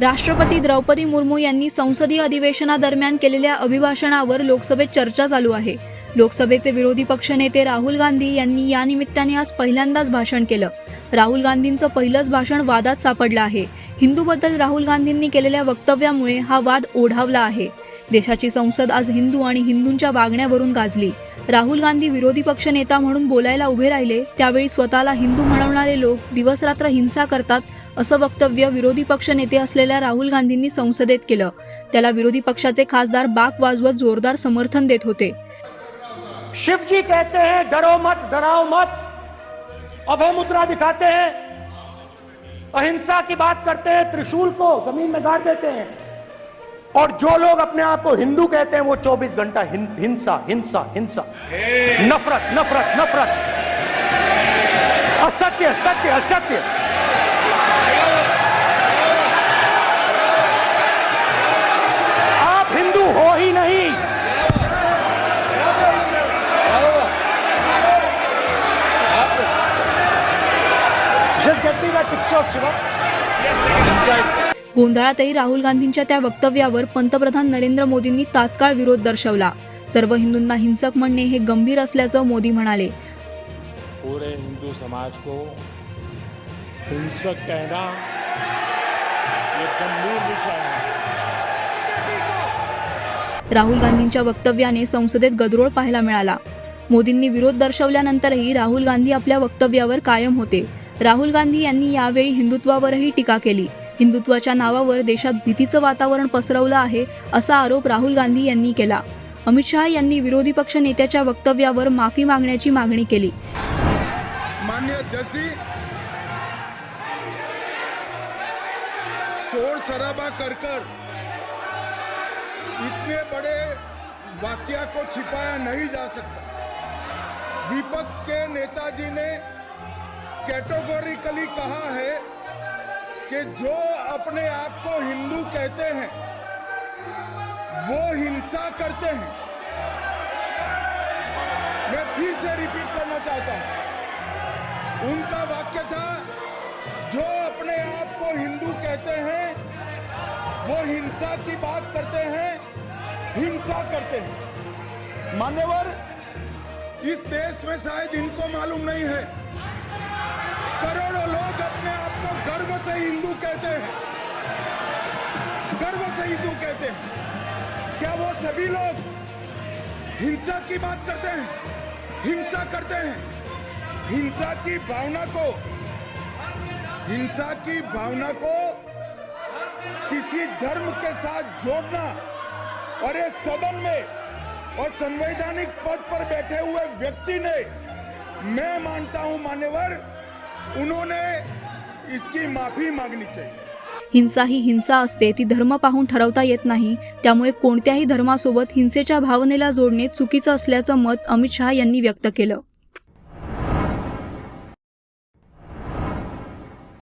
राष्ट्रपती द्रौपदी मुर्मू यांनी संसदीय अधिवेशनादरम्यान केलेल्या अभिभाषणावर लोकसभेत चर्चा चालू आहे. लोकसभेचे विरोधी पक्षनेते राहुल गांधी यांनी या निमित्ताने आज पहिल्यांदाच भाषण केलं. राहुल गांधींचं पहिलंच भाषण वादात सापडलं आहे. हिंदूबद्दल राहुल गांधींनी केलेल्या वक्तव्यामुळे हा वाद ओढावला आहे. देशाची संसद आज हिंदू आणि हिंदूंच्या वागण्यावरून गाजली. राहुल गांधी विरोधी पक्ष नेता म्हणून बोलायला उभे राहिले त्यावेळी स्वतःला हिंदू म्हणवणारे लोक दिवसरात्र हिंसा करतात असं वक्तव्य विरोधी पक्ष नेते असलेल्या राहुल गांधींनी संसदेत केलं. त्याला विरोधी पक्षाचे खासदार बाक वाजवत जोरदार समर्थन देत होते. शिवजी कहते हैं डरो मत डराओ मत। अभय मुद्रा दिखाते हैं। अहिंसा की बात करते हैं त्रिशूल को जमीन में गाड़ देते हैं। और जो लोग अपने आप को हिंदू कहते हैं वो 24 घंटा हिं, हिंसा हिंसा हिंसा। नफरत नफरत नफरत। असत्य सत्य असत्य। आप हिंदू हो ही नहीं। Just get me that picture of Shiva. गोंधळातही Rahul गांधींच्या त्या वक्तव्यावर पंतप्रधान नरेंद्र मोदींनी तात्काळ विरोध दर्शवला. सर्व हिंदूंना हिंसक म्हणणे हे गंभीर असल्याचं मोदी म्हणाले. पूरे हिंदू समाज को हिंसक कहना ये गंभीर विषय है। राहुल गांधींच्या वक्तव्याने संसदेत गदरोळ पाहायला मिळाला. मोदींनी विरोध दर्शवल्यानंतरही राहुल गांधी आपल्या वक्तव्यावर कायम होते. राहुल गांधी यांनी यावेळी हिंदुत्वावरही टीका केली. हिंदुत्वाच्या नावावर देशात भीतीचं वातावरण पसरवलं आहे असा आरोप राहुल गांधी यांनी केला. अमित शहा यांनी विरोधी पक्ष नेत्याच्या वक्तव्यावर माफी मागण्याची मागणी केली. माननीय शोर सराबा करकर इतने बड़े वाक्या को छिपाया नहीं जा सकता। विपक्ष के नेताजी ने कैटेगोरिकली कहा है कि जो अपने आप को हिंदू कहते हैं, वो हिंसा करते हैं। मैं फिर से रिपीट करना चाहता हूँ। उनका वाक्य था, जो अपने आप को हिंदू कहते हैं, वो हिंसा की बात करते हैं, हिंसा करते हैं। मान्यवर, इस देश में शायद इनको मालूम नहीं है। करोड़ों लोग अपने आप को गर्व से हिंदू कहते हैं गर्व कहते हैं। क्या वो सभी लोग हिंसा की बात करते हैं? हिंसा करते हैं। हिंसा की भावना को, हिंसा की भावना को किसी धर्म के साथ जोड़ना और ये सदन में और संवैधानिक पद पर बैठे हुए व्यक्ति ने, मैं मानता हूँ मान्यवर, उन्होंने इसकी माफ़ी मांगनी चाहिए। हिंसा ही हिंसा असते ती धर्म पाहून ठरवता येत नाही. त्यामुळे कोणत्याही धर्मासोबत हिंसेच्या भावनेला जोडणे चुकीचं असल्याचं मत अमित शहा यांनी व्यक्त केलं.